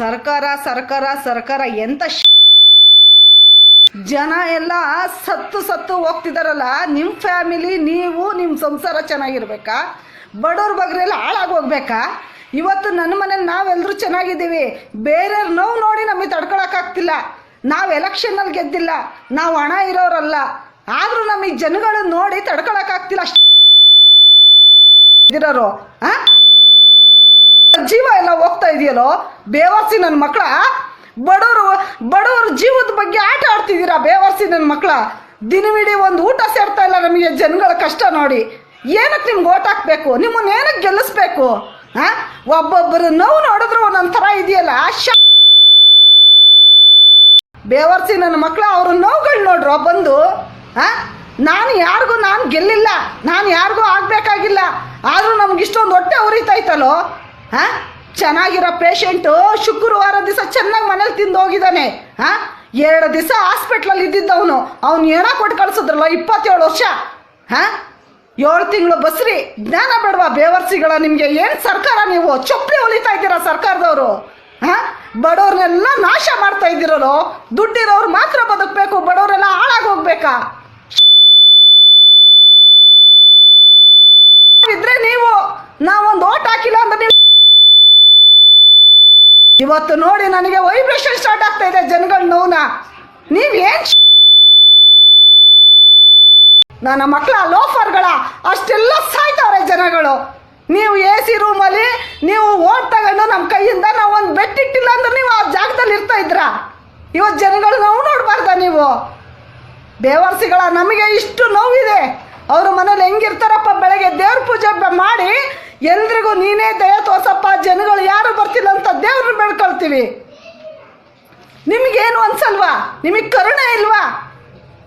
ಸರ್ಕಾರ ಸರ್ಕಾರ ಸರ್ಕಾರ ಎಂತ ಜನ ಎಲ್ಲ ಸತ್ತು ಸತ್ತು ಹೋಗ್ತಿದಾರಲ್ಲ ನಿಮ್ಮ ಫ್ಯಾಮಿಲಿ ನೀವು ನಿಮ್ಮ ಸಂಸಾರ ಚೆನ್ನಾಗಿರ್ಬೇಕಾ? ಬಡವ್ರ ಬಗ್ರೆಲ್ಲ ಹಾಳಾಗಿ ಹೋಗ್ಬೇಕಾ? ಇವತ್ತು ನನ್ನ ಮನೇಲಿ ನಾವೆಲ್ಲರೂ ಚೆನ್ನಾಗಿದ್ದೀವಿ. ಬೇರೆಯವ್ರ ನೋವು ನೋಡಿ ನಮಗೆ ತಡ್ಕೊಳಕ್ಕಾಗ್ತಿಲ್ಲ ನಾವು ಎಲೆಕ್ಷನ್ನಲ್ಲಿ ಗೆದ್ದಿಲ್ಲ. ನಾವು ಹಣ ಇರೋರಲ್ಲ. ಆದರೂ ನಮಗೆ ಜನಗಳು ನೋಡಿ ತಡ್ಕೊಳಕ್ಕಾಗ್ತಿಲ್ಲ ಜೀವ ಎಲ್ಲ ಬೇವರ್ಸಿ ನನ್ನ ಮಕ್ಕಳ ಬಡವರು, ಬಡವ್ರ ಜೀವದ ಬಗ್ಗೆ ಆಟ ಆಡ್ತಿದ್ದೀರಾ ಬೇವರ್ಸಿ ನನ್ನ ಮಕ್ಕಳ ದಿನವಿಡೀ ಒಂದು ಊಟ ಸೇರ್ತಾ ಇಲ್ಲ ನಮಗೆ ಜನಗಳ ಕಷ್ಟ ನೋಡಿ. ಏನಕ್ಕೆ ನಿಮ್ಗೆ ಓಟ್ ಹಾಕ್ಬೇಕು? ನಿಮ್ಮನ್ನ ಏನಕ್ಕೆ ಗೆಲ್ಲಿಸ್ಬೇಕು? ಹಾ ಒಬ್ಬೊಬ್ಬರು ನೋವು ನೋಡಿದ್ರು ಒಂದೊಂದು ಥರ ಇದೆಯಲ್ಲ ಬೇವರ್ಸಿ ನನ್ನ ಮಕ್ಕಳ ಅವ್ರ ನೋವುಗಳು ನೋಡ್ರು ಬಂದು ಹಾ ನಾನು ಯಾರಿಗೂ ನಾನು ಗೆಲ್ಲಿಲ್ಲ. ನಾನು ಯಾರಿಗೂ ಆಗಬೇಕಾಗಿಲ್ಲ. ಆದರೂ ನಮ್ಗೆ ಇಷ್ಟೊಂದು ಹೊಟ್ಟೆ ಉರಿತೈತಲ್ಲೋ ಹಾ ಚೆನ್ನಾಗಿರೋ ಪೇಷಂಟು ಶುಕ್ರವಾರ ದಿವಸ ಚೆನ್ನಾಗಿ ಮನೇಲಿ ತಿಂದು ಹೋಗಿದ್ದಾನೆ ಹಾ? ಎರಡು ದಿವಸ ಹಾಸ್ಪಿಟ್ಲಲ್ಲಿ ಇದ್ದಿದ್ದವನು. ಅವ್ನು ಏನೋ ಕೊಟ್ಟು ಕಳಿಸಿದ್ರಲ್ಲ ಇಪ್ಪತ್ತೇಳು ವರ್ಷ. ಹಾ? ಏಳು ತಿಂಗಳು ಬಸ್ರಿ. ಜ್ಞಾನ ಬೇಡವಾ ಬೇವರ್ಸಿಗಳ ನಿಮಗೆ? ಏನು ಸರ್ಕಾರ ನೀವು? ಚಪ್ಪಲಿ ಹೊಲಿತಾ ಇದ್ದೀರಾ ಸರ್ಕಾರದವರು? ಹಾ? ಬಡವ್ರನ್ನೆಲ್ಲ ನಾಶ ಮಾಡ್ತಾ ಇದ್ದೀರೋ ದುಡ್ಡಿರೋರು ಮಾತ್ರ ಬದುಕಬೇಕು, ಬಡವರೆಲ್ಲ ಹಾಳಾಗಿ ಹೋಗ್ಬೇಕಾ ಇದ್ರೆ ನೀವು ನಾವೊಂದು ಓಟ್ ಹಾಕಿಲ್ಲ ಅಂದ್ರೆ ನೀವು ಇವತ್ತು ನೋಡಿ ನನಗೆ ವೈಬ್ರೇಷನ್ ಸ್ಟಾರ್ಟ್ ಆಗ್ತಾ ಇದೆ, ಜನಗಳ ನೋವ್ನ? ನೀವೇನ್ ನನ್ನ ಮಕ್ಕಳ ಲೋಫರ್ಗಳ ಅಷ್ಟೆಲ್ಲ ಸಾಯ್ತವ್ರೆ ಜನಗಳು. ನೀವು ಎ ಸಿ ರೂಮಲ್ಲಿ ನೀವು ಓಟ್ ತಗೊಂಡು ನಮ್ಮ ಕೈಯಿಂದ ನಾವು ಒಂದು ಬೆಟ್ಟಿಟ್ಟಿಲ್ಲ ಅಂದ್ರೆ ನೀವು ಆ ಜಾಗದಲ್ಲಿ ಇರ್ತಾ ಇದ್ರ ಇವತ್ತು ಜನಗಳು ನೋವು ನೋಡಬಾರ್ದ ನೀವು? ದೇವರ್ಸಿಗಳ ನಮಗೆ ಇಷ್ಟು ನೋವಿದೆ. ಅವ್ರ ಮನೇಲಿ ಹೆಂಗಿರ್ತಾರಪ್ಪ, ಬೆಳಗ್ಗೆ ದೇವ್ರ ಪೂಜೆ ಮಾಡಿ ಎಲ್ರಿಗೂ ನೀನೇ ದಯ ತೋರ್ಸಪ್ಪ ಜನಗಳು ಯಾರು ಬರ್ತಿಲ್ಲ ಅಂತ ದೇವ್ರನ್ನ ನಿಮಗೇನು ಅನ್ಸಲ್ವಾ? ನಿಮಗೆ ಕರುಣೆ ಇಲ್ವಾ?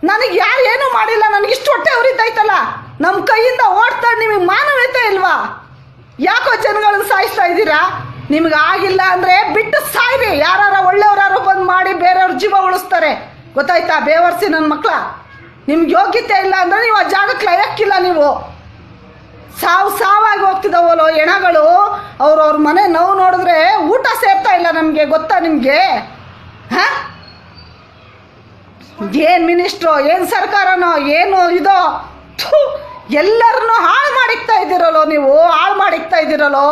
ನನಗೆ ಯಾರು ಏನೂ ಮಾಡಿಲ್ಲ, ನನಗೆ ಇಷ್ಟು ಹೊಟ್ಟೆ ಉರಿತೈತಲ್ಲ. ನಮ್ಮ ಕೈಯಿಂದ ಓಡ್ತಾ ನಿಮಗೆ ಮಾನವೀಯತೆ ಇಲ್ವಾ? ಯಾಕೋ ಜನಗಳನ್ನ ಸಾಯಿಸ್ತಾ ಇದ್ದೀರಾ? ನಿಮ್ಗೆ ಆಗಿಲ್ಲ ಅಂದರೆ ಬಿಟ್ಟು ಸಾಯ್ರಿ. ಯಾರು ಒಳ್ಳೆಯವ್ರಾರು ಬಂದು ಮಾಡಿ ಬೇರೆಯವ್ರ ಜೀವ ಉಳಿಸ್ತಾರೆ. ಗೊತ್ತಾಯ್ತಾ? ಬೇವರ್ಸಿ ನನ್ನ ಮಕ್ಕಳ ನಿಮ್ಗೆ ಯೋಗ್ಯತೆ ಇಲ್ಲ ಅಂದರೆ ನೀವು ಆ ಜಾಗಕ್ಕೆ ಲಯಕ್ಕಿಲ್ಲ ನೀವು. ಸಾವು ಸಾವಾಗಿ ಹೋಗ್ತಿದ್ದವಲ್ಲೋ ಹೆಣಗಳು ಅವ್ರವ್ರ ಮನೆ ನೋವು ನೋಡಿದ್ರೆ ಊಟ ಸೇರ್ತಾ ಇಲ್ಲ ನಮಗೆ ಗೊತ್ತಾ ನಿಮಗೆ? ಹಾಂ? ಏನು ಮಿನಿಸ್ಟ್ರು ಏನು ಸರ್ಕಾರನೋ, ಏನು ಇದೋ ಎಲ್ಲರನ್ನೂ ಹಾಳು ಮಾಡಿಕ್ತಾ ಇದ್ದೀರಲ್ಲೋ ನೀವು, ಹಾಳು ಮಾಡಿಕ್ತಾ ಇದ್ದೀರಲ್ಲೋ?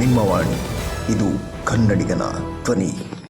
ನಿಮ್ಮ ವಾಣಿ, ಇದು ಕನ್ನಡಿಗನ ಧ್ವನಿ.